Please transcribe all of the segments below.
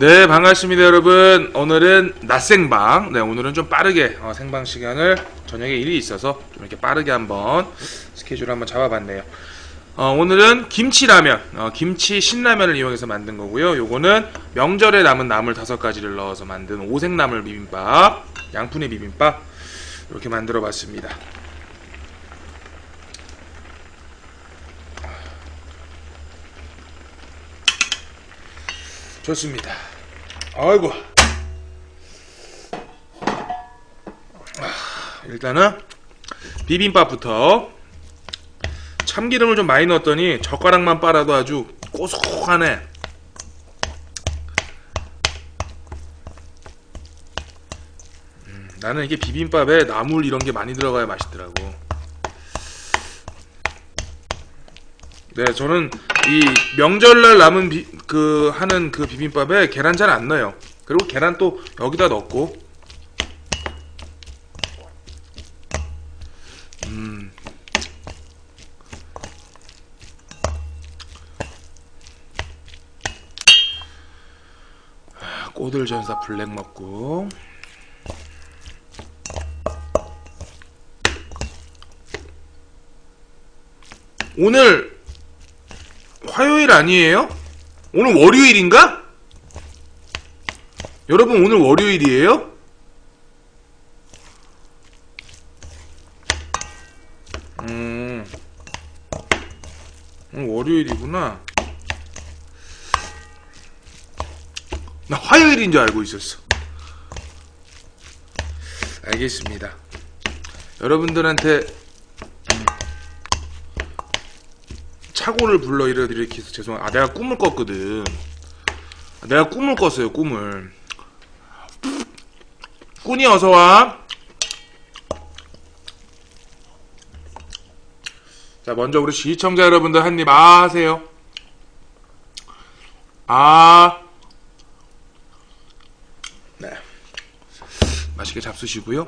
네 반갑습니다 여러분. 오늘은 낮 생방. 네 오늘은 좀 빠르게 어, 생방 시간을 저녁에 일이 있어서 좀 이렇게 빠르게 한번 스케줄 한번 잡아봤네요. 어, 오늘은 김치라면 어, 김치 신라면을 이용해서 만든 거고요. 요거는 명절에 남은 나물 다섯 가지를 넣어서 만든 오색나물 비빔밥 양푼의 비빔밥 이렇게 만들어 봤습니다 좋습니다. 아이고. 아, 일단은 비빔밥부터 참기름을 좀 많이 넣었더니 젓가락만 빨아도 아주 고소하네. 음, 나는 이게 비빔밥에 나물 이런 게 많이 들어가야 맛있더라고 네 저는 이 명절날 남은 비, 그 하는 그 비빔밥에 계란 잘 안 넣어요. 그리고 계란 또 여기다 넣고. 음. 아, 꼬들 전사 블랙 먹고. 오늘 화요일 아니에요? 오늘 월요일인가? 여러분 오늘 월요일이에요? 음, 월요일이구나. 나 화요일인 줄 알고 있었어. 알겠습니다. 여러분들한테 음, 착오를 불러 일으켜서 죄송해. 아 내가 꿈을 꿨거든. 내가 꿈을 꿨어요. 꿈을. 꾸니 어서 와. 자 먼저 우리 시청자 여러분들 한 입 아 하세요. 아. 네. 맛있게 잡수시고요.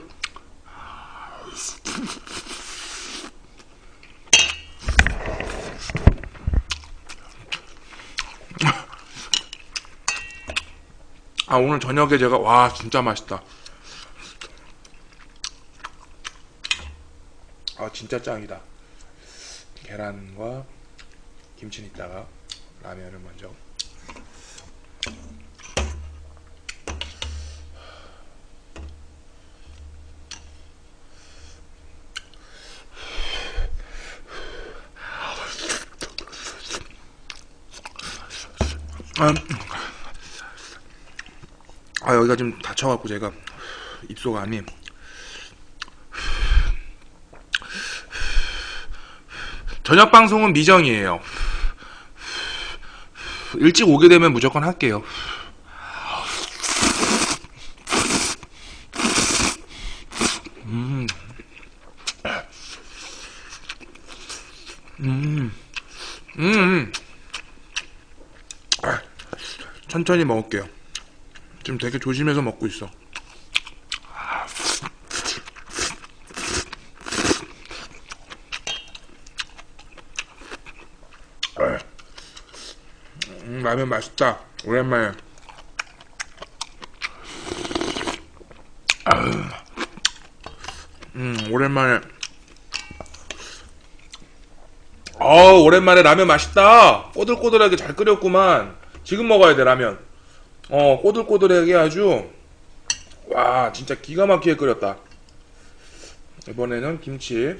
아 오늘 저녁에 제가 와 진짜 맛있다. 아 진짜 짱이다. 계란과 김치 있다가 라면을 먼저. 아, 아 여기가 좀 다쳐갖고 제가 입속 안이 저녁 방송은 미정이에요. 일찍 오게 되면 무조건 할게요. 음. 음. 음. 아, 천천히 먹을게요. 지금 되게 조심해서 먹고 있어. 음, 라면 맛있다. 오랜만에. 음, 오랜만에. 어, 오랜만에 라면 맛있다. 꼬들꼬들하게 잘 끓였구만. 지금 먹어야 돼, 라면. 어, 꼬들꼬들하게 아주. 와, 진짜 기가 막히게 끓였다. 이번에는 김치.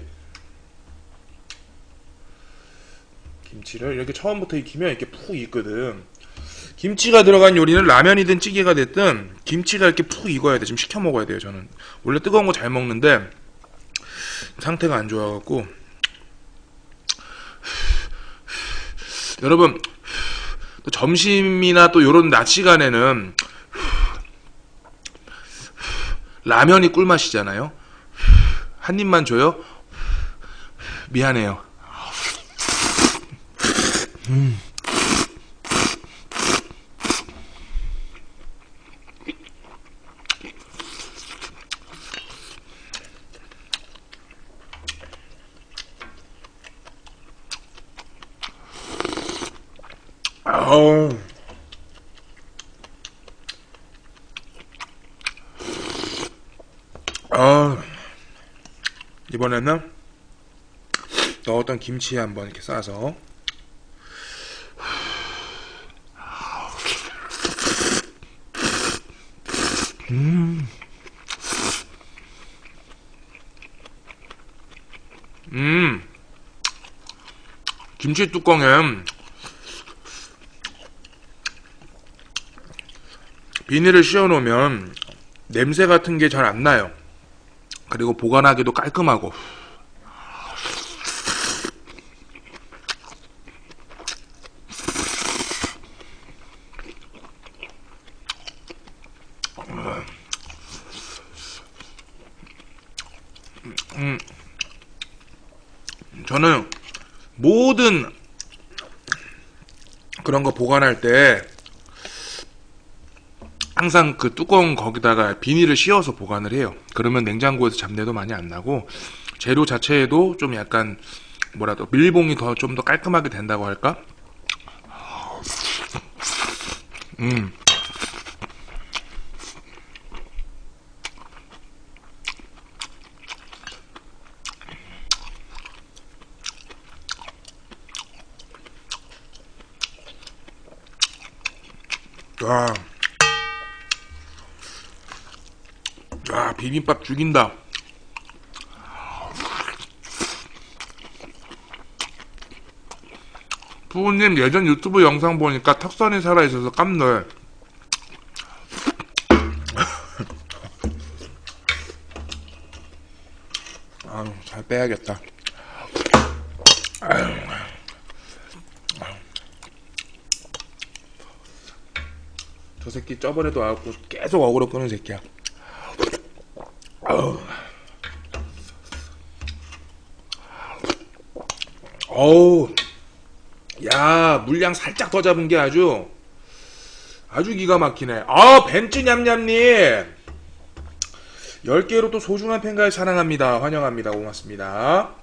김치를 이렇게 처음부터 익히면 이렇게 푹 익거든. 김치가 들어간 요리는 라면이든 찌개가 됐든 김치가 이렇게 푹 익어야 돼. 지금 시켜 먹어야 돼요, 저는. 원래 뜨거운 거 잘 먹는데 상태가 안 좋아갖고. 여러분, 또 점심이나 또 요런 낮 시간에는 라면이 꿀맛이잖아요. 한 입만 줘요? 미안해요. 아우. 아, 이번에는 넣었던 김치에 한번 이렇게 싸서 음, 김치 뚜껑에 비닐을 씌워 놓으면 냄새 같은 게 잘 안 나요. 그리고 보관하기도 깔끔하고. 저는 모든 그런 거 보관할 때 항상 그 뚜껑 거기다가 비닐을 씌워서 보관을 해요. 그러면 냉장고에서 잡내도 많이 안 나고 재료 자체에도 좀 약간 뭐라도 밀봉이 더 좀 더 깔끔하게 된다고 할까? 음. 와. 야, 비빔밥 죽인다. 부모님 예전 유튜브 영상 보니까 턱선이 살아있어서 깜놀. 아유, 잘 빼야겠다. 아유. 저 새끼 저번에도 와갖고 계속 어그로 끄는 새끼야. 어우. 야, 물량 살짝 더 잡은 게 아주 아주 기가 막히네. 아, 벤츠 냠냠님. 10개로 또 소중한 팬가에 사랑합니다. 환영합니다. 고맙습니다.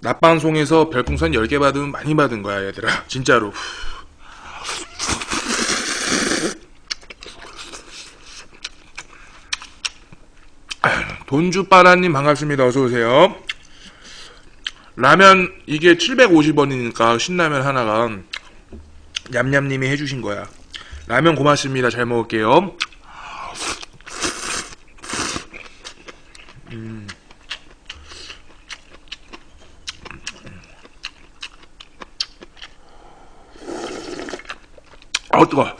낮방송에서 별풍선 10개 받으면 많이 받은 거야, 얘들아. 진짜로. 돈주빠라님 반갑습니다. 어서오세요. 라면, 이게 750원이니까 신라면 하나가 냠냠님이 해주신 거야. 라면 고맙습니다. 잘 먹을게요. 어, 뜨거.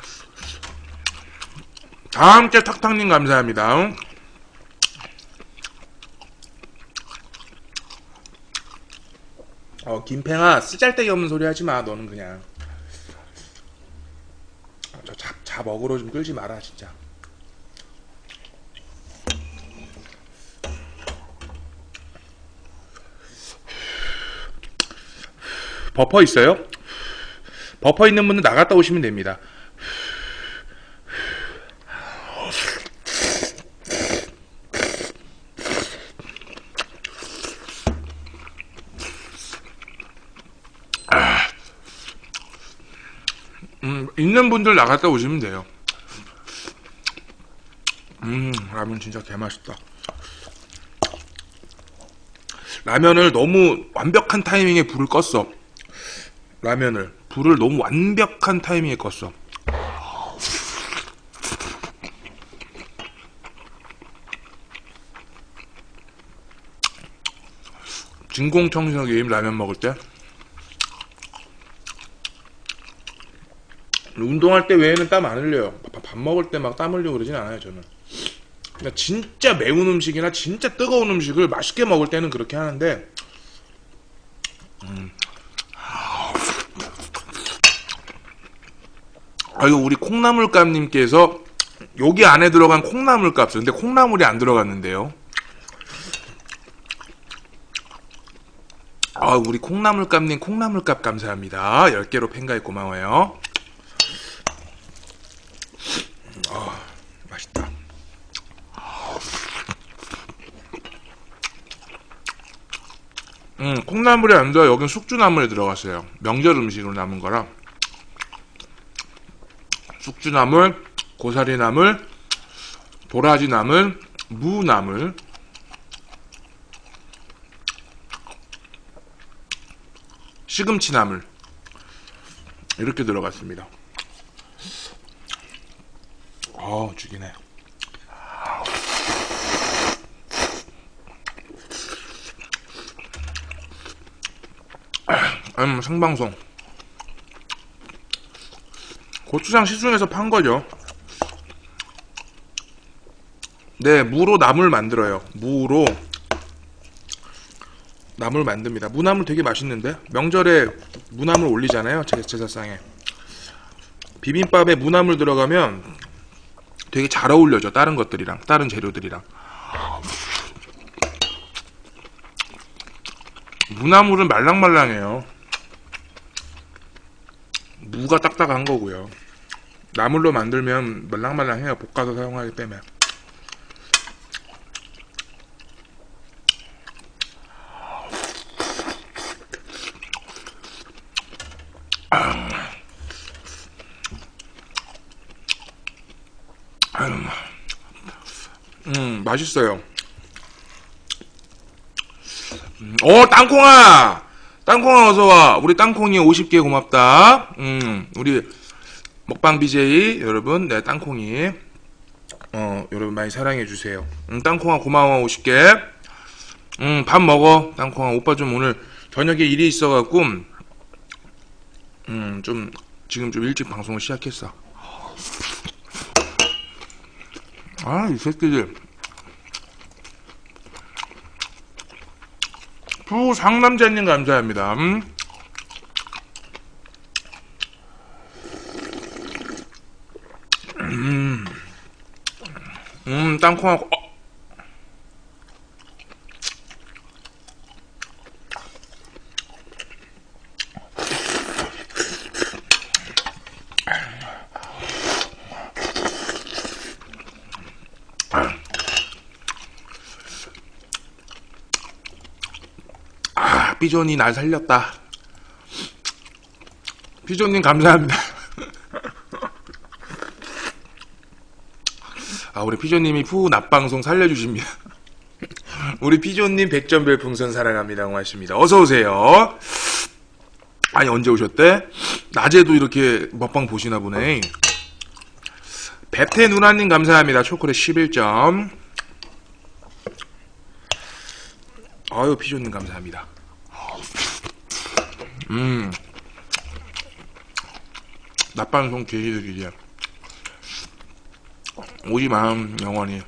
다 함께 탁탁님 감사합니다. 어, 김팽아, 쓰잘데기 없는 소리 하지 마. 너는 그냥. 어, 저 잡, 잡 어그로 좀 끌지 마라, 진짜. 버퍼 있어요? 버퍼 있는 분은 나갔다 오시면 됩니다. 음, 있는 분들 나갔다 오시면 돼요. 음, 라면 진짜 개맛있다. 라면을 너무 완벽한 타이밍에 불을 껐어. 라면을. 불을 너무 완벽한 타이밍에 껐어. 진공청소기 라면 먹을 때 운동할 때 외에는 땀 안 흘려요. 밥, 밥 먹을 때 막 땀 흘리고 그러진 않아요, 저는. 그러니까 진짜 매운 음식이나 진짜 뜨거운 음식을 맛있게 먹을 때는 그렇게 하는데, 음. 아유, 우리 콩나물감님께서 여기 안에 들어간 콩나물값, 근데 콩나물이 안 들어갔는데요. 아, 우리 콩나물감님 콩나물값 감사합니다. 10개로 팬가입 고마워요. 아, 맛있다. 음, 콩나물이 안 들어 여긴 숙주나물이 들어갔어요. 명절 음식으로 남은 거라. 숙주나물, 고사리 나물, 도라지 나물, 무 나물, 시금치 나물 이렇게 들어갔습니다. 어 죽이네. 음, 생방송. 고추장 시중에서 판 거죠. 네, 무로 나물 만들어요. 무로 나물 만듭니다. 무나물 되게 맛있는데 명절에 무나물 올리잖아요. 제, 제사상에 비빔밥에 무나물 들어가면 되게 잘 어울려져. 다른 것들이랑 다른 재료들이랑. 무나물은 말랑말랑해요. 무가 딱딱한 거고요. 나물로 만들면 말랑말랑해요. 볶아서 사용하기 때문에. 음, 맛있어요. 음, 어, 땅콩아! 땅콩아 어서 와. 우리 땅콩이 50개 고맙다. 음, 우리 먹방 BJ 여러분, 네, 땅콩이. 어, 여러분 많이 사랑해 주세요. 음, 땅콩아 고마워, 50개. 음, 밥 먹어. 땅콩아, 오빠 좀 오늘 저녁에 일이 있어갖고, 음, 좀, 지금 좀 일찍 방송을 시작했어. 아, 이 새끼들. 부 상남자님 감사합니다. 음? 음, 음 땅콩하고, 어. 아, 피존이 날 살렸다. 피존님 감사합니다. 아, 우리 피존님이 푸 낮방송 살려주십니다. 우리 피존님 백전별 풍선 사랑합니다. 고맙습니다. 어서오세요. 아니, 언제 오셨대? 낮에도 이렇게 먹방 보시나 보네. 베테 누나님 감사합니다. 초콜릿 11점. 아유, 피존님 감사합니다. 음. 낮방송 계시들이지. 오지 마음 영원히.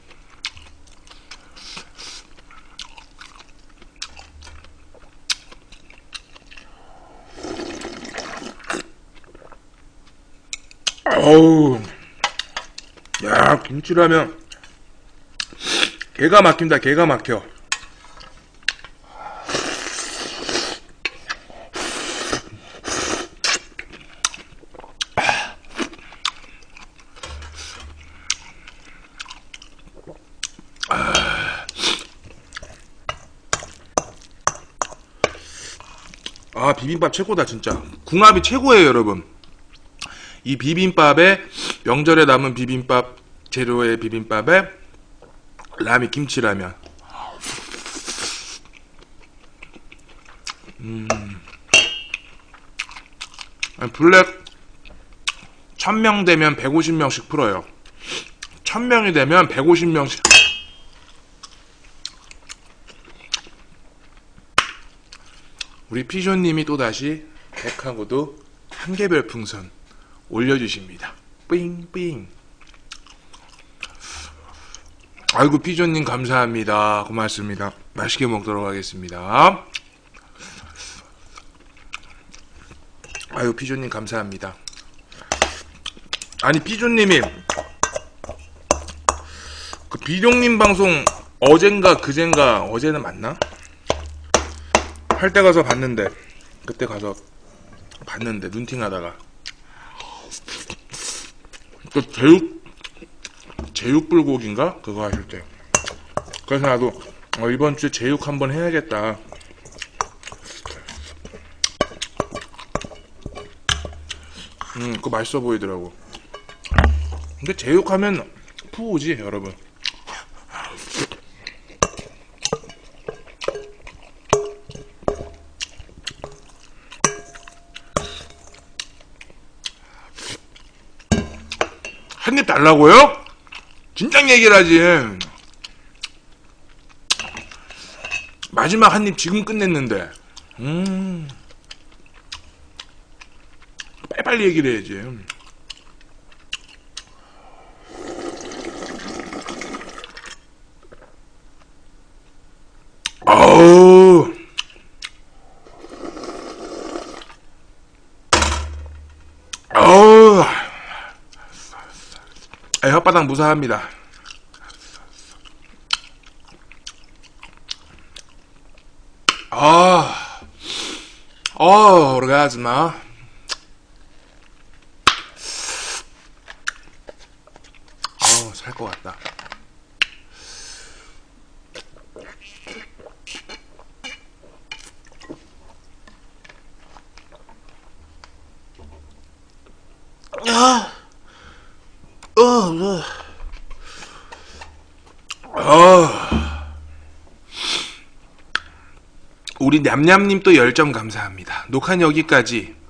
어우. 야, 김치라면 개가 막힌다. 개가 막혀. 아 비빔밥 최고다 진짜. 궁합이 최고예요 여러분. 이 비빔밥에 명절에 남은 비빔밥 재료의 비빔밥에 라면 김치라면. 음. 블랙 1000명 되면 150명씩 풀어요. 1000명이 되면 150명씩 우리 피존님이 또다시 백하고도 한 개별 풍선 올려주십니다. 삥삥. 아이고 피존님 감사합니다. 고맙습니다. 맛있게 먹도록 하겠습니다. 아유 피존님 감사합니다. 아니 피존님이 그 비룡님 방송 어젠가 그젠가 어제는 맞나? 할 때 가서 봤는데 그때 가서 봤는데 눈팅하다가. 그 제육 제육 불고기인가? 그거 하실 때. 그래서 나도 어, 이번 주에 제육 한번 해야겠다. 음 그거 맛있어 보이더라고. 근데 제육하면 푸우지 여러분. 달라고요? 진작 얘기를 하지. 마지막 한 입 지금 끝냈는데. 음. 빨리빨리 얘기를 해야지. 어우. 어우. 아, 혓바닥 무사합니다. 아, 어, 오르가즈마. 아우, 살 것 같다. 우리 냠냠님 또 열정 감사합니다. 녹화는 여기까지.